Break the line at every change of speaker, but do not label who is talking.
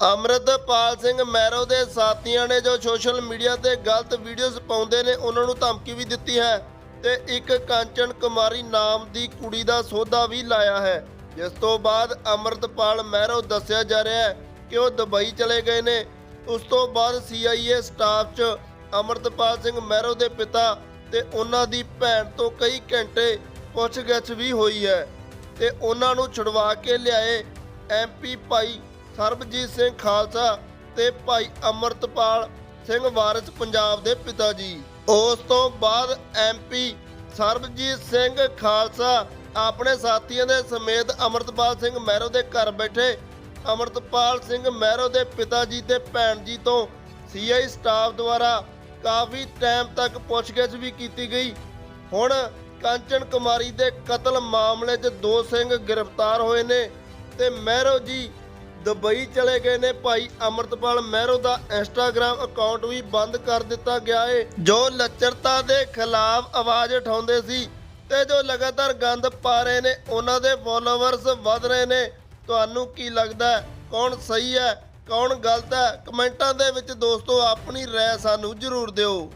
Amritpal Singh marrow ਦੇ ਸਾਥੀਆਂ ਨੇ ਜੋ ਸੋਸ਼ਲ ਮੀਡੀਆ ਤੇ ਗਲਤ ਵੀਡੀਓਜ਼ ਪਾਉਂਦੇ ਨੇ, ਉਹਨਾਂ ਨੂੰ ਧਮਕੀ ਵੀ ਦਿੱਤੀ ਹੈ ਤੇ ਇੱਕ ਕਾਂਚਨ ਕੁਮਾਰੀ ਨਾਮ ਦੀ ਕੁੜੀ ਦਾ ਸੌਦਾ ਵੀ ਲਾਇਆ ਹੈ। ਜਿਸ ਤੋਂ ਬਾਅਦ ਅਮਰਤਪਾਲ ਮੈਰੋ ਦੱਸਿਆ ਜਾ ਰਿਹਾ ਹੈ ਕਿ ਉਹ ਦੁਬਈ ਚਲੇ ਗਏ ਨੇ। ਉਸ ਤੋਂ ਬਾਅਦ CIA ਸਟਾਫ 'ਚ ਅਮਰਤਪਾਲ ਸਿੰਘ ਮੈਰੋ ਦੇ ਪਿਤਾ ਤੇ ਉਹਨਾਂ ਦੀ ਭੈਣ ਤੋਂ ਕਈ ਘੰਟੇ ਪੁੱਛਗਿੱਛ ਵੀ ਹੋਈ ਹੈ ਤੇ ਉਹਨਾਂ ਨੂੰ ਛੁਡਵਾ ਕੇ ਲਿਆਏ ਐਮਪੀ ਭਾਈ ਸਰਬਜੀਤ ਸਿੰਘ ਖਾਲਸਾ ਤੇ ਭਾਈ ਅਮਰਤਪਾਲ ਸਿੰਘ ਵਾਰਿਸ ਪੰਜਾਬ ਦੇ ਪਿਤਾ ਜੀ। ਉਸ ਤੋਂ ਬਾਅਦ ਐਮਪੀ ਸਰਬਜੀਤ ਸਿੰਘ ਖਾਲਸਾ ਆਪਣੇ ਸਾਥੀਆਂ ਦੇ ਸਮੇਤ ਅਮਰਤਪਾਲ ਸਿੰਘ ਮਹਿਰੋ ਦੇ ਘਰ ਬੈਠੇ। ਅਮਰਤਪਾਲ ਸਿੰਘ ਮਹਿਰੋ ਦੇ ਪਿਤਾ ਜੀ ਤੇ ਭੈਣ ਜੀ ਤੋਂ ਸੀਆਈ ਸਟਾਫ ਦੁਆਰਾ ਕਾਫੀ ਟਾਈਮ ਤੱਕ ਪੁੱਛਗਿੱਛ ਵੀ ਕੀਤੀ ਗਈ। ਹੁਣ ਕਾਂਚਨ ਕੁਮਾਰੀ ਦੇ ਕਤਲ ਮਾਮਲੇ 'ਚ ਦੋ ਸਿੰਘ ਗ੍ਰਿਫਤਾਰ ਹੋਏ ਨੇ ਤੇ ਮਹਿਰੋ ਜੀ ਦੁਬਈ ਚਲੇ ਗਏ ਨੇ ਭਾਈ ਅਮਰਤਪਾਲ ਮਹਿਰੋ ਦਾ ਇੰਸਟਾਗ੍ਰam ਅਕਾਊਂਟ ਵੀ ਬੰਦ ਕਰ ਦਿੱਤਾ ਗਿਆ ਏ, ਜੋ ਲੱਚਰਤਾ ਦੇ ਖਿਲਾਫ ਆਵਾਜ਼ ਉਠਾਉਂਦੇ ਸੀ ਤੇ ਜੋ ਲਗਾਤਾਰ ਗੰਦ ਪਾ ਰਹੇ ਨੇ, ਉਹਨਾਂ ਦੇ ਫੋਲੋਵਰਸ ਵਧ ਰਹੇ ਨੇ। ਤੁਹਾਨੂੰ ਕੀ ਲੱਗਦਾ ਕੌਣ ਸਹੀ ਹੈ? ਕੌਣ ਗਲਤ ਹੈ? ਕਮੈਂਟਾਂ ਦੇ ਵਿੱਚ ਦੋਸਤੋ, ਆਪਣੀ ਰਾਏ ਸਾਨੂੰ ਜ਼ਰੂਰ ਦਿਓ।